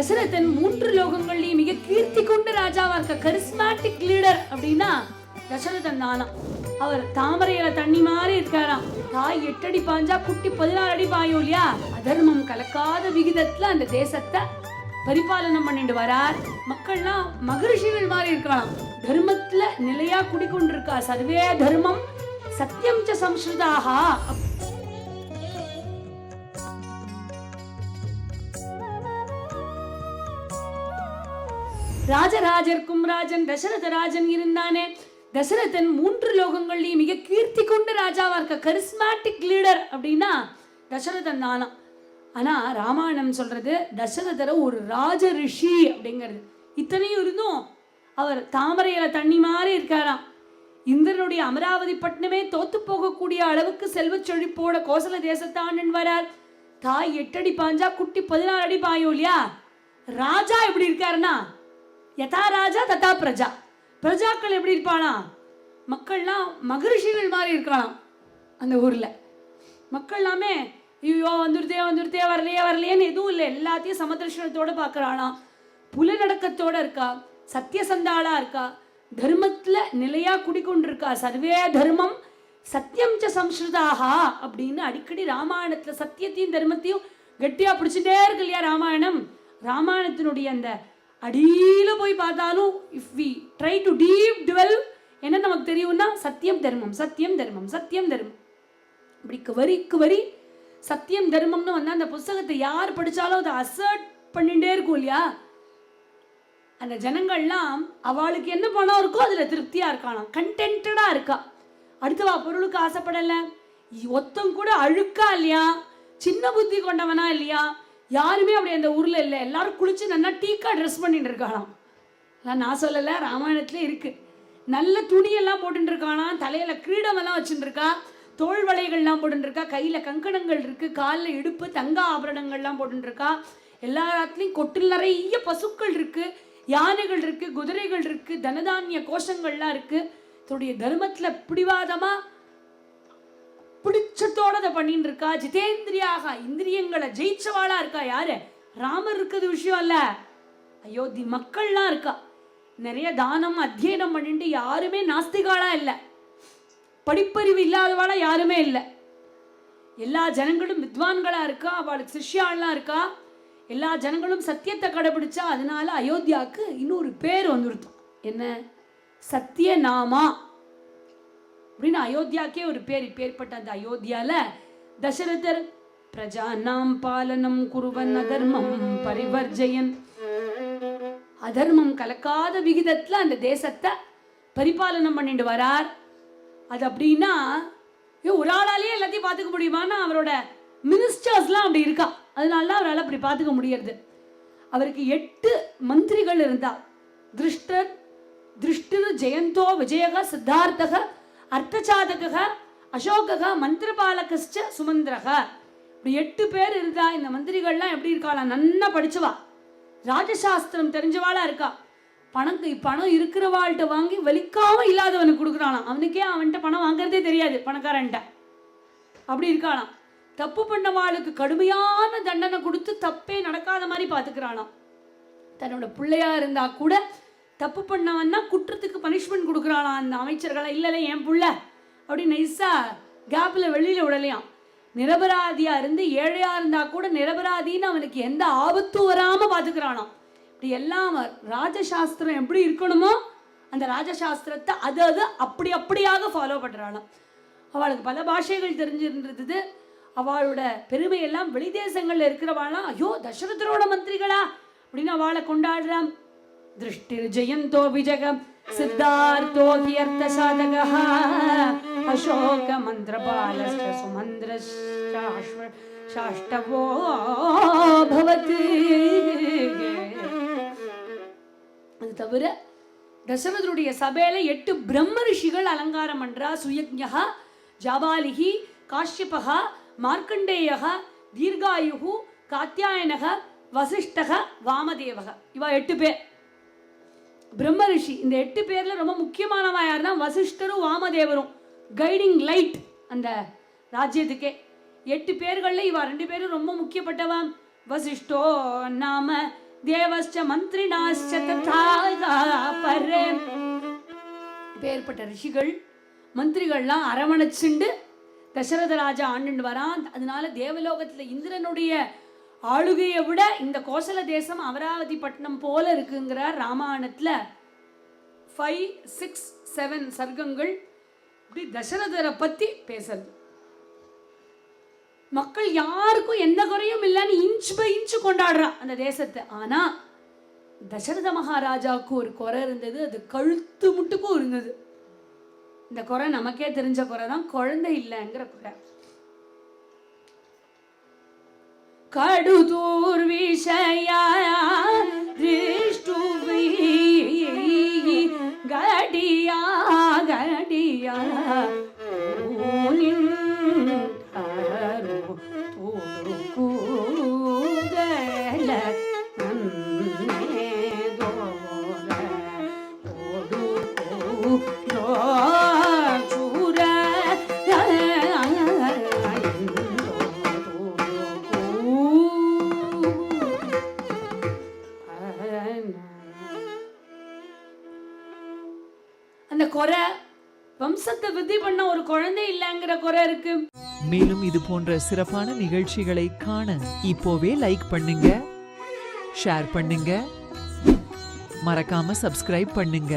தசரதன் மூன்று லோகங்கள்லயும் மிக கீர்த்தி கொண்ட ராஜாவா இருக்க கரிஸ்மாட்டிக் லீடர் அப்படின்னா தசரதன் தானா அவர் தாமரையில தண்ணி மாதிரி இருக்காராம். தாய் எட்டடி பாஞ்சா குட்டி பதினாறு அடி பாயும் இல்லையா? அதர்மம் கலக்காத விகிதத்துல அந்த தேசத்தை பரிபாலனம் பண்ணிட்டு வரார். மக்கள்லாம் மகரிஷிகள் மாதிரி இருக்கலாம். தர்மத்துல நிலையா குடிக்கொண்டிருக்கா. சர்வே தர்மம் சத்தியம் ச ராஜராஜர்க்கும் ராஜன் தசரத ராஜன் இருந்தானே. தசரதன் மூன்று லோகங்கள்லயும் மிக கீர்த்தி கொண்ட ராஜாவா இருக்க கரிஸ்மாட்டிக் லீடர் அப்படின்னா தசரதன் தானா. ஆனா ராமாயணம் சொல்றது தசரதரை ஒரு ராஜ ரிஷி அப்படிங்கிறது. இத்தனையும் இருந்தும் அவர் தாமரையில தண்ணி மாதிரி இருக்காராம். இந்திரனுடைய அமராவதி பட்டினமே தோத்து போகக்கூடிய அளவுக்கு செல்வச் செழிப்போட கோசல தேசத்தாண்டன் வரார். தாய் எட்டடி பாஞ்சா குட்டி பதினாறு அடி பாயும் இல்லையா? ராஜா எப்படி இருக்காருன்னா யதா ராஜா ததா பிரஜா. பிரஜாக்கள் எப்படி இருப்பானா மக்கள்லாம் மகரிஷிகள் மாதிரி இருக்கலாம் அந்த ஊரில். மக்கள் எல்லாமே ஐயோ வந்துருதே வந்துருதே வரலையே வரலையேன்னு எதுவும் இல்லை. எல்லாத்தையும் சமதர்ஷனத்தோடு பார்க்கறாளாம். புலநடக்கத்தோட இருக்கா. சத்தியசந்தாளா இருக்கா. தர்மத்தில் நிலையா குடிக்கொண்டிருக்கா சர்வே தர்மம் சத்தியம் ச சம்ஸ்ருதாக அப்படின்னு அடிக்கடி ராமாயணத்தில் சத்தியத்தையும் தர்மத்தையும் கெட்டியாக பிடிச்சிட்டே இருக்கு இல்லையா ராமாயணம்? ராமாயணத்தினுடைய அந்த அடியில போய் பார்த்தாலும் if we try to deep dwell என்ன நமக்கு தெரியும்னா சத்தியம் தர்மம் சத்தியம் தர்மம் சத்தியம் தர்மம். இப்படி வரிக்கு வரி சத்தியம் தர்மம்னு வந்தால் அந்த புஸ்தகத்தை யார் படித்தாலும் அதை அசர்ட் பண்ணிகிட்டே இருக்கும் இல்லையா? அந்த ஜனங்கள்லாம் அவளுக்கு என்ன பணம் இருக்கோ அதில் திருப்தியாக இருக்காளாம். கண்டென்டாக இருக்கா. அடுத்தவா பொருளுக்கு ஆசைப்படலை. ஒத்தம் கூட அழுக்கா இல்லையா? சின்ன புத்தி கொண்டவனா இல்லையா? யாருமே அப்படி அந்த ஊரில் இல்லை. எல்லாரும் குளிச்சு நல்லா டீக்கா ட்ரெஸ் பண்ணிட்டு இருக்காளாம் நான் சொல்லலை ராமாயணத்துல இருக்கு. நல்ல துணியெல்லாம் போட்டுட்டு இருக்காளாம் தலையில கிரீடமெல்லாம் வச்சுட்டுருக்கா தோல் தோள் வளைகள்லாம் போட்டுட்டு இருக்கா கங்கணங்கள் இருக்கு காலில் இடுப்பு தங்க ஆபரணங்கள்லாம் போட்டுருக்கா இருக்கா எல்லா இடத்துலையும் கொட்டில் நிறைய பசுக்கள் இருக்கு யானைகள் இருக்கு குதிரைகள் இருக்கு தனதானிய கோஷங்கள்லாம் இருக்கு. தன்னுடைய தர்மத்தில் பிடிவாதமாக பிடிச்சத்தோட அதை பண்ணிட்டு இருக்கா? ஜிதேந்திரியாக இந்திரியங்களை ஜெயிச்சவாளா இருக்கா யாரு? ராமர் இருக்கிறது விஷயம் அல்ல அயோத்தி மக்கள்லாம் இருக்கா. நிறைய தானம் அத்தியனம் பண்ணிட்டு யாருமே நாஸ்திகாலா இல்லை. படிப்பறிவு இல்லாதவாளா யாருமே இல்லை. எல்லா ஜனங்களும் வித்வான்களா இருக்கா? அவளுக்கு சிஷ்யாலாம் இருக்கா? எல்லா ஜனங்களும் சத்தியத்தை கடைபிடிச்சா அதனால அயோத்தியாவுக்கு இன்னொரு பேர் வந்துருத்தோம். என்ன? சத்தியநாமா. அப்படின்னு அயோத்தியாக்கே ஒரு பேர் இப்பேற்பட்ட அந்த அயோத்தியால தசரதர் பிரஜானாம் பாலனம் குருவன் அதர்மம் பரிவர்ஜயன். அதர்மம் கலக்காத விகிதத்துல அந்த தேசத்தை பரிபாலனம் பண்ணிட்டு வரார். அது அப்படின்னா ஒரு ஆளாலேயே எல்லாத்தையும் பார்த்துக்க முடியுமான்னா அவரோட மினிஸ்டர்ஸ்லாம் அப்படி இருக்கா? அதனால அவரால் அப்படி பார்த்துக்க முடியறது. அவருக்கு எட்டு மந்திரிகள் இருந்தா திருஷ்டர் திருஷ்டர் ஜெயந்தோ விஜயக சித்தார்த்தக அர்த்தசாதக அசோகக மந்திரபாலகஸ்ச சுமந்திரக. இப்படி எட்டு பேர் இருந்தா இந்த மந்திரிகள்லாம் எப்படி இருக்காளாம் நன்னா படிச்சவா. ராஜசாஸ்திரம் தெரிஞ்சவாளா இருக்கா? பணம் பணம் இருக்கிறவாள்கிட்ட வாங்கி வலிக்காம இல்லாதவனுக்கு கொடுக்குறானாம் அவனுக்கே அவன்கிட்ட பணம் வாங்குறதே தெரியாது பணக்காரன்ட்ட. அப்படி இருக்காளாம். தப்பு பண்ணவாளுக்கு கடுமையான தண்டனை கொடுத்து தப்பே நடக்காத மாதிரி பார்த்துக்கிறானாம் தன்னோட பிள்ளையா இருந்தா கூட தப்பு பண்ணவன்னா குற்றத்துக்கு பனிஷ்மெண்ட் கொடுக்குறானாம் அந்த அமைச்சர்களை. இல்லை இல்ல என் புள்ள அப்படின்னு நைஸா கேப்பில் வெளியில விடலையாம். நிரபராதியாக இருந்து ஏழையா இருந்தா கூட நிரபராதின்னு அவனுக்கு எந்த ஆபத்தும் வராம பார்த்துக்கிறானாம் இப்படி எல்லாம் ராஜசாஸ்திரம் எப்படி இருக்கணுமோ அந்த ராஜசாஸ்திரத்தை அது அது அப்படி அப்படியாக ஃபாலோ பண்றாளாம். அவளுக்கு பல பாஷைகள் தெரிஞ்சிருந்தது. அவளோட பெருமையெல்லாம் வெளிதேசங்களில் இருக்கிறவாளாம். ஐயோ தசரதரோட மந்திரிகளா? அப்படின்னு அவளை கொண்டாடுறான் திருஷ்டிர் ஜெயந்தோ விஜகம் சித்தார்த்தோ கியர்த்த சாதக அசோக மந்திரபாலஸ்ட சுமந்திர சாஷ்டவோ பவத்து அது தவிர தசரதருடைய சபையில எட்டு பிரம்ம ரிஷிகள் அலங்காரம் பண்றா சுயஜ்ஞா ஜாபாலிகி காஷ்யபகா மார்க்கண்டேயக தீர்காயுகு காத்தியாயனக வசிஷ்டக வாமதேவக இவா எட்டு பேர் பிரம்ம ரிஷி இந்த எட்டு பேர்ல ரொம்ப முக்கியமானவா யாருன்னா வசிஷ்டரும் வாமதேவரும். கைடிங் லைட் அந்த ராஜ்யத்துக்கே. எட்டு பேர்கள்ல இவா ரெண்டு பேரும் ரொம்ப முக்கியப்பட்டவா வசிஷ்டோ நாம தேவஸ்ச மந்திரி பேர்பட்ட ரிஷிகள் மந்திரிகள்லாம் அரவணைச்சுண்டு தசரத ராஜா ஆண்டுண்டு வரான். அதனால தேவலோகத்துல இந்திரனுடைய ஆளுகையை விட இந்த கோசல தேசம் அமராவதி பட்டணம் போல இருக்குங்கிறார் ராமாயணத்தில். ஃபைவ் சிக்ஸ் செவன் சர்க்கங்கள் இப்படி தசரதரை பற்றி பேசுறது. மக்கள் யாருக்கும் எந்த குறையும் இல்லைன்னு இன்ச் பை இன்ச் கொண்டாடுறான் அந்த தேசத்தை. ஆனால் தசரத மகாராஜாவுக்கு ஒரு குறை இருந்தது அது கழுத்து முட்டுக்கும் இருந்தது. இந்த குறை நமக்கே தெரிஞ்ச குறை தான் குழந்தை இல்லைங்கிற குறை. കടുതൂർ വിഷയ குறை. வம்சத்தை விதி பண்ண ஒரு குழந்தை இல்லைங்கிற குறை இருக்கு. மேலும் இது போன்ற சிறப்பான நிகழ்ச்சிகளை காண இப்போவே லைக் பண்ணுங்க. ஷேர் பண்ணுங்க. மறக்காம சப்ஸ்கிரைப் பண்ணுங்க.